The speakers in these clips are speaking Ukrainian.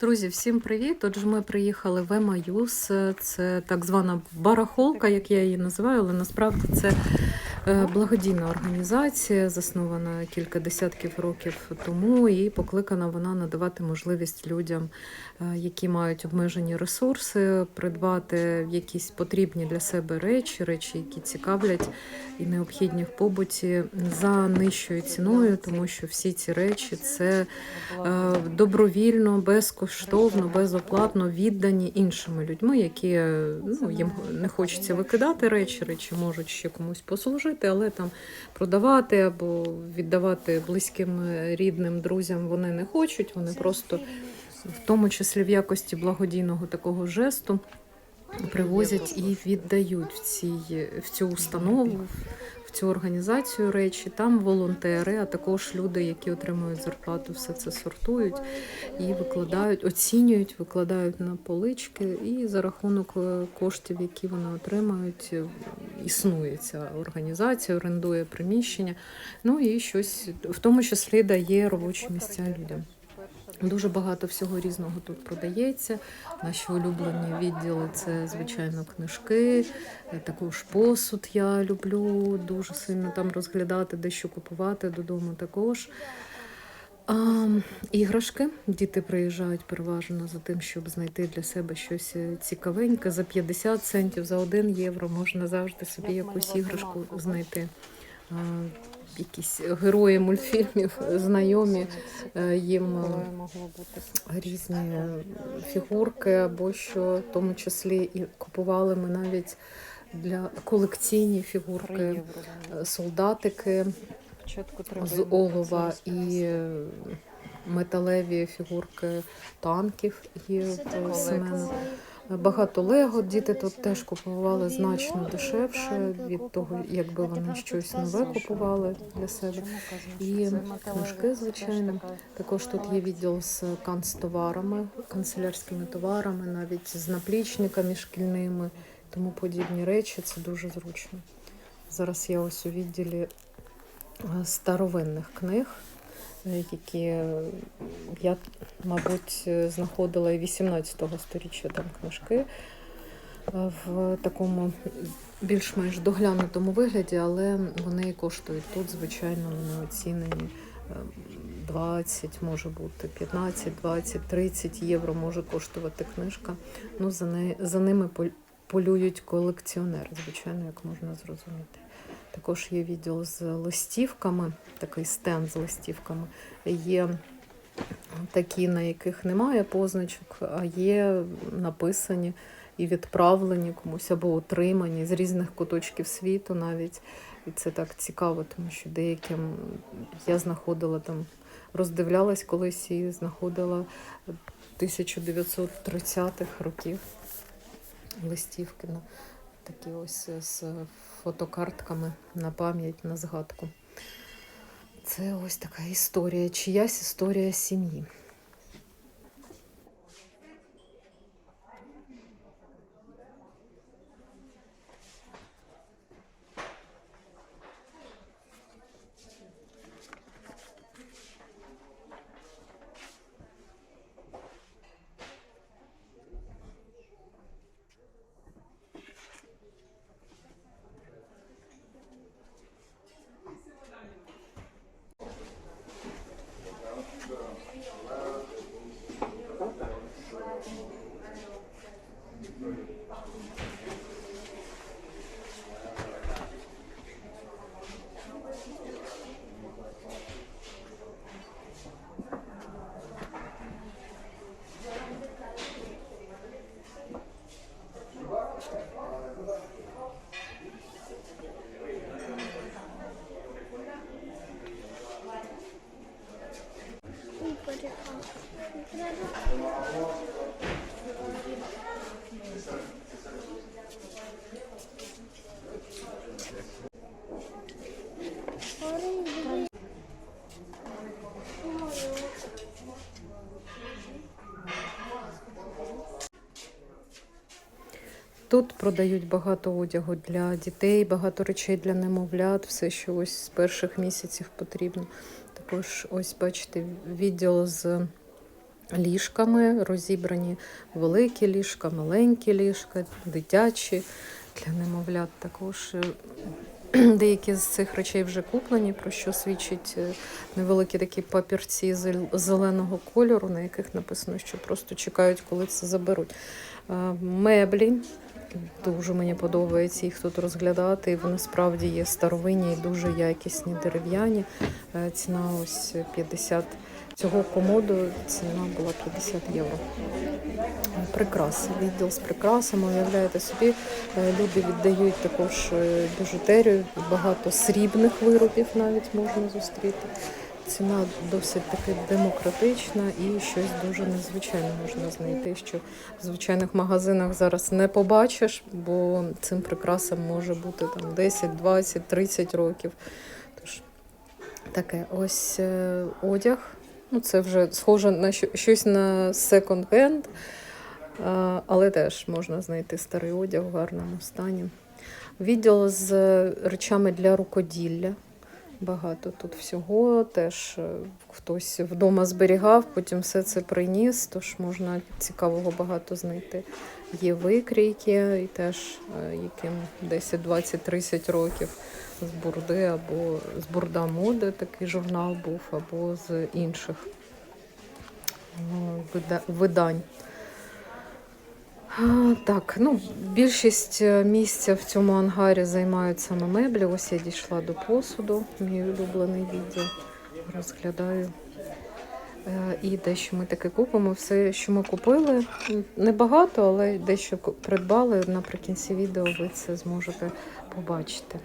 Друзі, всім привіт! Отже, ми приїхали в Емаюс. Це так звана барахолка, як я її називаю, але насправді це благодійна організація, заснована кілька десятків років тому, і покликана вона надавати можливість людям, е, які мають обмежені ресурси, придбати якісь потрібні для себе речі, речі, які цікавлять і необхідні в побуті за нижчою ціною, тому що всі ці речі це е, добровільно, безкоштовно, безоплатно віддані іншими людьми, які е, ну, їм не хочеться викидати речі, речі можуть ще комусь послужити, але там продавати або віддавати близьким е, рідним друзям вони не хочуть. Вони просто в тому числі в якості благодійного такого жесту. Привозять і віддають в, цій, в цю установу, цю організацію речі. Там волонтери, а також люди, які отримують зарплату, все це сортують і викладають, оцінюють, викладають на полички, і за рахунок е, коштів, які вони отримають, е, існує ця організація, орендує приміщення. Ну і щось в тому числі дає робочі місця людям. Дуже багато всього різного тут продається. Наші улюблені відділи це, звичайно, книжки, е, також посуд я люблю дуже сильно там розглядати, дещо купувати додому також. А, іграшки. Діти приїжджають переважно за тим, щоб знайти для себе щось е, цікавеньке. За 50 центів, за 1 євро можна завжди собі якусь іграшку знайти. Якісь герої мультфільмів знайомі, е, їм е, бути. різні фігурки, або що в тому числі і купували ми навіть для колекційні фігурки, е, солдатики з олова і е, металеві фігурки танків є в Семена. Багато лего діти тут теж купували значно дешевше від того, якби вони щось нове купували для себе. І книжки, звичайно. Також тут є відділ з канцтоварами, канцелярськими товарами, навіть з наплічниками шкільними, тому подібні речі. Це дуже зручно. Зараз я ось у відділі е, старовинних книг, які е, я, мабуть, е, знаходила і 18-го сторіччя там книжки е, в такому більш-менш доглянутому вигляді, але вони коштують тут, звичайно, вони оцінені. е, 20, може бути 15, 20, 30 євро може коштувати книжка. Ну, за, не, за ними полюють колекціонери, звичайно, як можна зрозуміти. Також є відділ з листівками, такий стенд з листівками. Є такі, на яких немає позначок, а є написані і відправлені комусь або отримані з різних куточків світу навіть. І це так цікаво, тому що деяким я знаходила там, роздивлялась колись і знаходила 1930-х років листівки на такі ось з фотокартками на пам'ять, на згадку. Це ось така історія, чиясь історія сім'ї. Тут продають багато одягу для дітей, багато речей для немовлят, все, що ось з перших місяців потрібно. Також ось бачите відділ з ліжками, розібрані великі ліжка, маленькі ліжка, дитячі для немовлят також. Е, Деякі з цих речей вже куплені, про що свідчить е, невеликі такі папірці зеленого кольору, на яких написано, що просто чекають, коли це заберуть. Е, Меблі. Дуже мені подобається їх тут розглядати. Вони справді є старовинні і дуже якісні дерев'яні. Ціна ось 50 цього комоду. Ціна була 50 євро. Прикраси. Відділ з прикрасами. Уявляєте собі, е, люди віддають також е, біжутерію, багато срібних виробів навіть можна зустріти. Ціна досить таки демократична і щось дуже незвичайне можна знайти, що в звичайних магазинах зараз не побачиш, бо цим прикрасам може бути там 10, 20, 30 років. Тож таке ось е, одяг. Ну, це вже схоже на щось на секонд-хенд, але теж можна знайти старий одяг в гарному стані. Відділ з речами для рукоділля. Багато тут всього. Теж е, хтось вдома зберігав, потім все це приніс, тож можна цікавого багато знайти. Є викрійки, і теж е, яким 10, 20, 30 років з бурди або з бурда моди, такий журнал був, або з інших ну, видань. Так, ну, більшість е, місця в цьому ангарі займають саме меблі. Ось я дійшла до посуду, мій улюблений відділ. Розглядаю. Е, І дещо ми таке купимо. Все, що ми купили, небагато, але дещо придбали. Наприкінці відео ви це зможете побачити.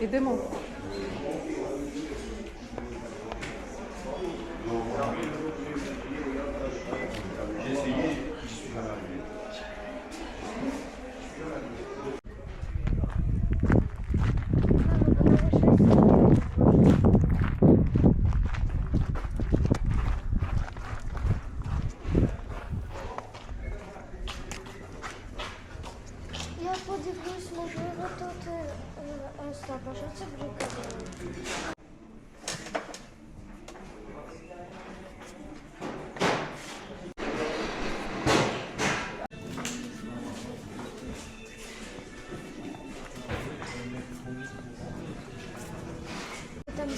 Ідемо. Я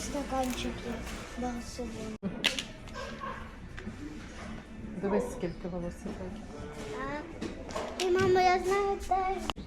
стаканчики Барселони. Дивись, скільки велосипедів. І мама, я знаю теж.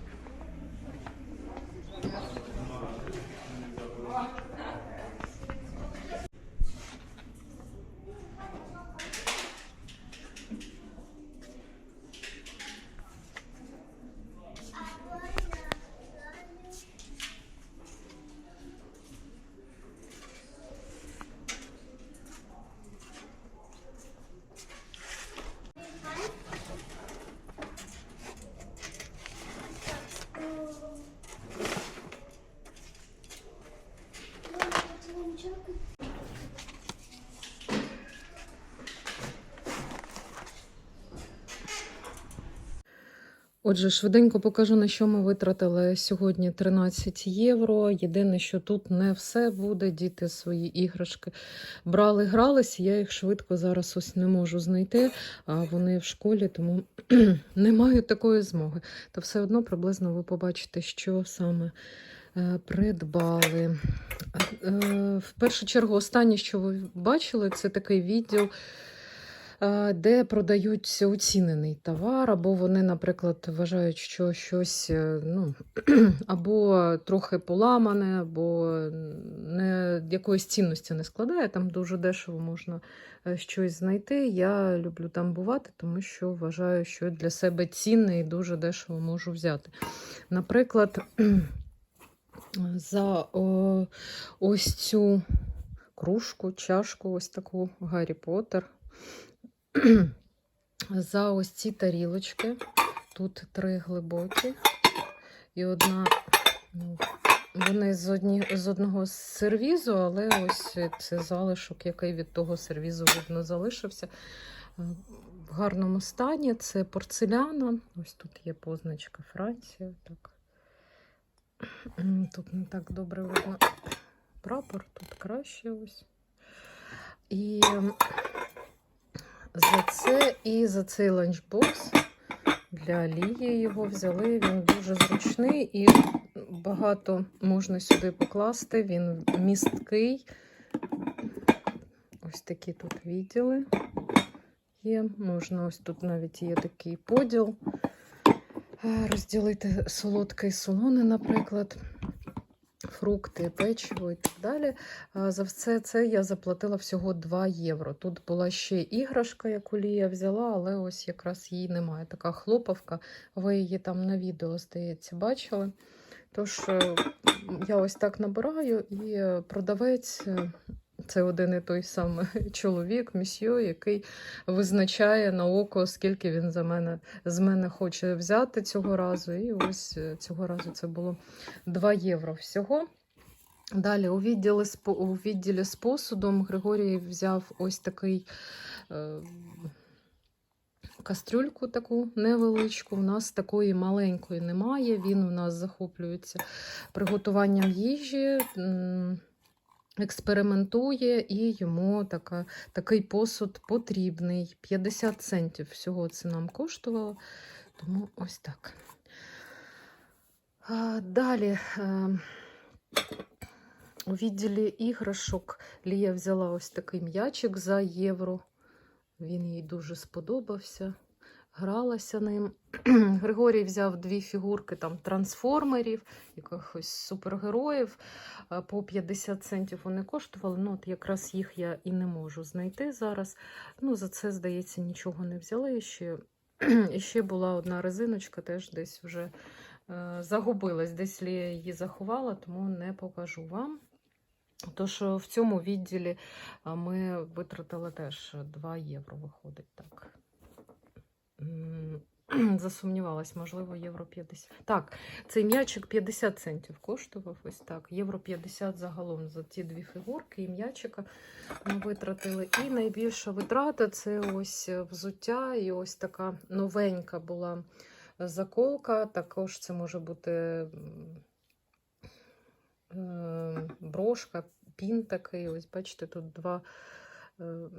Отже, швиденько покажу, на що ми витратили сьогодні 13 євро. Єдине, що тут не все буде. Діти свої іграшки брали, гралися. Я їх швидко зараз ось не можу знайти. А вони в школі, тому не маю такої змоги. Та все одно приблизно ви побачите, що саме е, придбали. Е, В першу чергу, останнє, що ви бачили, це такий відділ е, де продаються оцінений товар, або вони, наприклад, вважають, що щось е, ну, або трохи поламане, або не, якоїсь цінності не складає. Там дуже дешево можна е, щось знайти. Я люблю там бувати, тому що вважаю, що для себе цінне і дуже дешево можу взяти. Наприклад, за о, ось цю кружку, чашку, ось таку Гаррі Поттер. за ось ці тарілочки. Тут три глибокі і одна. Ну, вони з, одні, з одного сервізу, але ось це залишок, який від того сервізу видно залишився. Е, В гарному стані це порцеляна. Ось тут є позначка Франція. Так. Тут не так добре видно прапор, тут краще ось. І за це і за цей ланчбокс для Алії його взяли. Він дуже зручний і багато можна сюди покласти. Він місткий. Ось такі тут відділи є. Можна ось тут навіть є такий поділ. Е, Розділити солодке і солоне, наприклад, фрукти, печиво і так далі. За все це я заплатила всього 2 євро. Тут була ще іграшка, яку Лія взяла, але ось якраз її немає. Така хлопавка. Ви її там на відео, здається, бачили. Тож е, я ось так набираю, і е, продавець е, це один і той самий чоловік, місьо, який визначає на око, скільки він за мене з мене хоче взяти цього разу. І ось е, цього разу це було 2 євро всього. Далі у відділі, у відділі з посудом Григорій взяв ось такий е, кастрюльку таку невеличку. У нас такої маленької немає. Він у нас захоплюється приготуванням їжі. Експериментує і йому така, такий посуд потрібний. 50 центів всього це нам коштувало. Тому ось так. Далі у відділі іграшок Лія взяла ось такий м'ячик за євро. Він їй дуже сподобався. Гралася ним. Григорій взяв дві фігурки там трансформерів, якихось супергероїв. По 50 центів вони коштували. Ну, от якраз їх я і не можу знайти зараз. Ну, за це, здається, нічого не взяли. Ще, і ще була одна резиночка, теж десь вже е, загубилась. Десь Лія її заховала, тому не покажу вам. Тож е, в цьому відділі ми витратили теж 2 євро, виходить так. Засумнівалась, можливо, євро 50. Так, цей м'ячик 50 центів коштував ось так. Євро 50 загалом за ті дві фігурки і м'ячика ми витратили. І найбільша витрата це ось взуття, і ось така новенька була заколка. Також це може бути брошка, пін такий. Ось бачите, тут два е,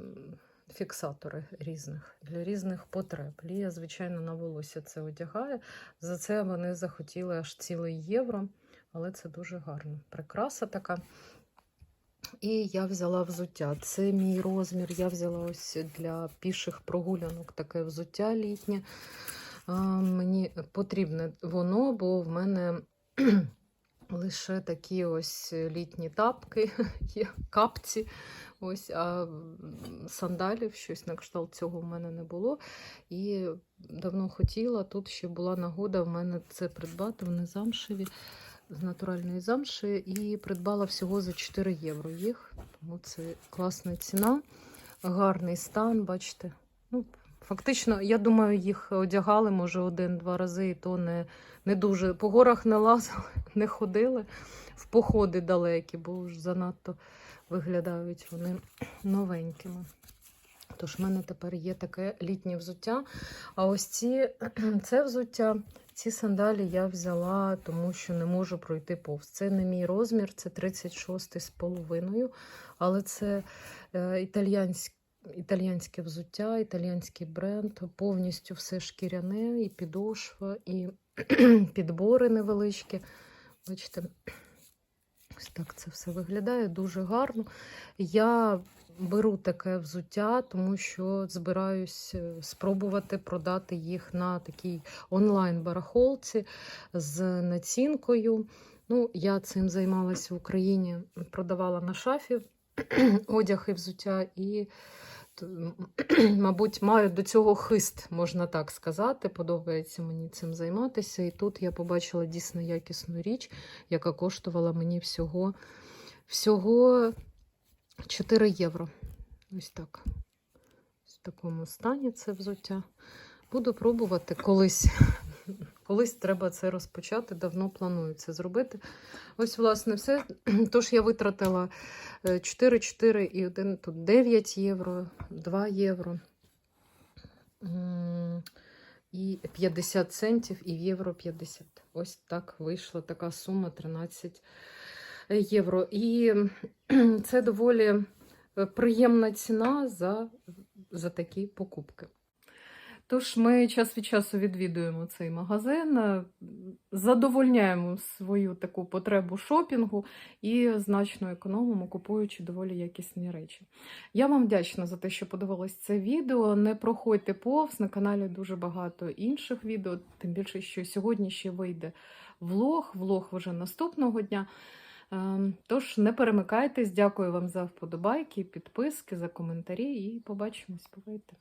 фіксатори різних для різних потреб. Лія, звичайно, на волосся це одягає. За це вони захотіли аж цілий євро, але це дуже гарно. Прикраса така. І я взяла взуття. Це мій розмір. Я взяла ось для піших прогулянок таке взуття літнє. А, мені потрібне воно, бо в мене лише такі ось літні тапки, є капці. Ось, а сандалів, щось на кшталт цього в мене не було. І давно хотіла. Тут ще була нагода в мене це придбати. Вони замшеві з натуральної замші. І придбала всього за 4 євро їх. Тому це класна ціна, гарний стан, бачите. Ну, Фактично, я думаю, їх одягали, може, один-два рази, і то не, не дуже. По горах не лазили, не ходили в походи далекі, бо ж занадто виглядають вони новенькими. Тож в мене тепер є таке літнє взуття. А ось ці це взуття, ці сандалі я взяла, тому що не можу пройти повз. Це не мій розмір, це 36 з половиною, але це е, італіянське. Італіянське взуття, італіянський бренд, повністю все шкіряне, і підошва, і підбори невеличкі. Бачите, ось так це все виглядає дуже гарно. Я беру таке взуття, тому що збираюсь е, спробувати продати їх на такій онлайн-барахолці з націнкою. Ну, я цим займалася в Україні, продавала на шафі одяг і взуття, і, мабуть, маю до цього хист, можна так сказати. Подобається мені цим займатися. І тут я побачила дійсно якісну річ, яка коштувала мені всього, всього 4 євро. Ось так. В такому стані це взуття. Буду пробувати колись. Колись треба це розпочати, давно планую це зробити. Ось, власне, все. Тож я витратила е, 4, 4 і 1, тут 9 євро, 2 євро. І 50 центів, і в євро 50. Ось так вийшла така сума 13 євро. І це доволі е, приємна ціна за, за такі покупки. Тож ми час від часу відвідуємо цей магазин, е, задовольняємо свою таку потребу шопінгу і значно економимо, купуючи доволі якісні речі. Я вам вдячна за те, що подивились це відео. Не проходьте повз на каналі дуже багато інших відео, тим більше, що сьогодні ще вийде влог, влог вже наступного дня. Ем, Тож не перемикайтесь, дякую вам за вподобайки, підписки, за коментарі і побачимось. Бувайте!